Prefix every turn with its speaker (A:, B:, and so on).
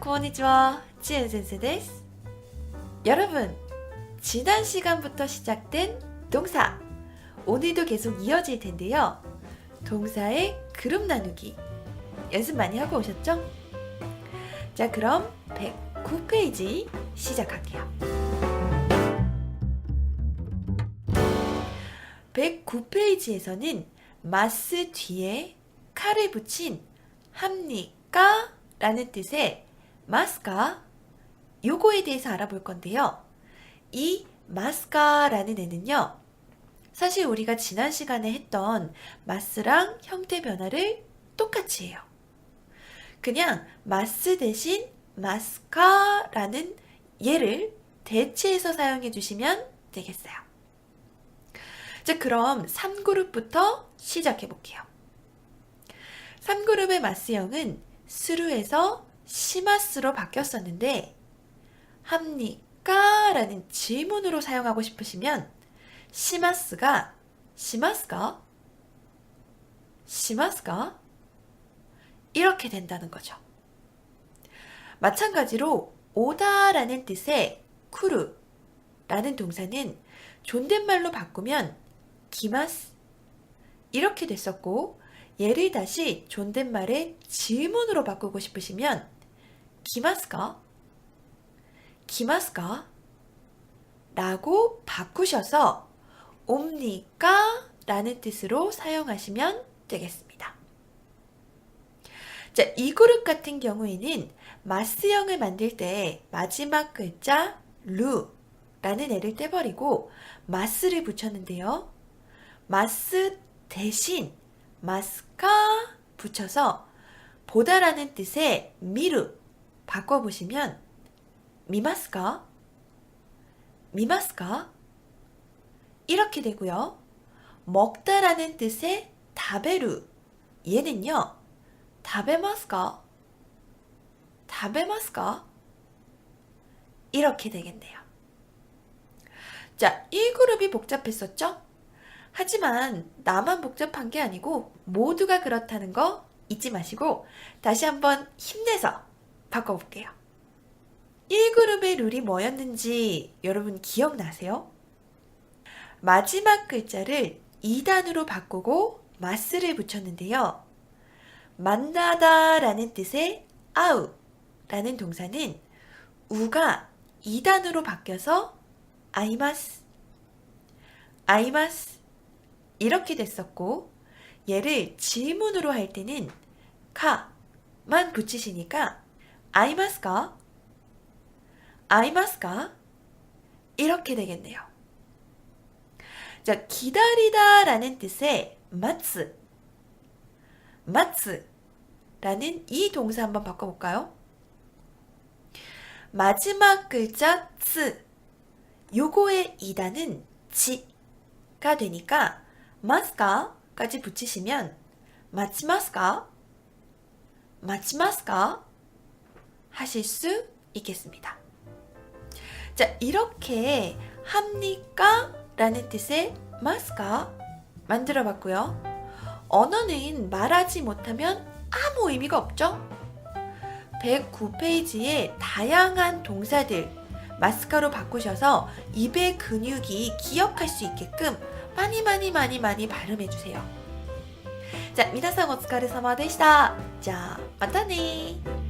A: konnichiwa. 지은先生です. 여러분, 지난 시간부터 시작된 동사. 오늘도 계속 이어질 텐데요. 동사의 그룹 나누기. 연습 많이 하고 오셨죠? 자, 그럼 109페이지 시작할게요. 109페이지에서는 마스 뒤에 칼을 붙인 합니까? 라는 뜻의 마스카 요거에 대해서 알아볼 건데요. 이 마스카라는 애는요. 사실 우리가 지난 시간에 했던 마스랑 형태 변화를 똑같이 해요. 그냥 마스 대신 마스카라는 얘를 대체해서 사용해 주시면 되겠어요. 자, 그럼 3그룹부터 시작해 볼게요. 3그룹의 마스형은 스루에서 시마스로 바뀌었었는데 합니까? 라는 질문으로 사용하고 싶으시면 시마스가 시마스까? 시마스까? 이렇게 된다는 거죠. 마찬가지로 오다라는 뜻의 쿠르라는 동사는 존댓말로 바꾸면 기마스 이렇게 됐었고 얘를 다시 존댓말의 질문으로 바꾸고 싶으시면 기마스까? 기마스까? 라고 바꾸셔서 옵니까? 라는 뜻으로 사용하시면 되겠습니다. 자, 이 그룹 같은 경우에는 마스형을 만들 때 마지막 글자 루 라는 애를 떼버리고 마스를 붙였는데요. 마스 대신 마스카 붙여서 보다라는 뜻의 미루 바꿔보시면 미마스카 미마스카 이렇게 되고요. 먹다라는 뜻의 다베루 얘는요. 다베마스카 다베마스카 이렇게 되겠네요. 자, 1그룹이 복잡했었죠? 하지만 나만 복잡한 게 아니고 모두가 그렇다는 거 잊지 마시고 다시 한번 힘내서 바꿔볼게요. 1그룹의 룰이 뭐였는지 여러분 기억나세요? 마지막 글자를 2단으로 바꾸고 마스를 붙였는데요. 만나다 라는 뜻의 아우 라는 동사는 우가 2단으로 바뀌어서 아이마스 아이마스 이렇게 됐었고 얘를 질문으로 할 때는 카만 붙이시니까 아이마스까? 아이마스까? 이렇게 되겠네요. 자, 기다리다 라는 뜻의 마츠 마츠 라는 이 동사 한번 바꿔 볼까요? 마지막 글자 츠 요거의 이단은 지가 되니까 마스카까지 붙이시면 마치마스카 마치마스카 하실 수 있겠습니다. 자, 이렇게 합니까? 라는 뜻의 마스카 만들어 봤고요. 언어는 말하지 못하면 아무 의미가 없죠? 109페이지에 다양한 동사들 마스카로 바꾸셔서 입의 근육이 기억할 수 있게끔 많이 많이 많이 많이 발음해 주세요. 자, 미나상 오츠카레사마 데시다. 자, 마타네.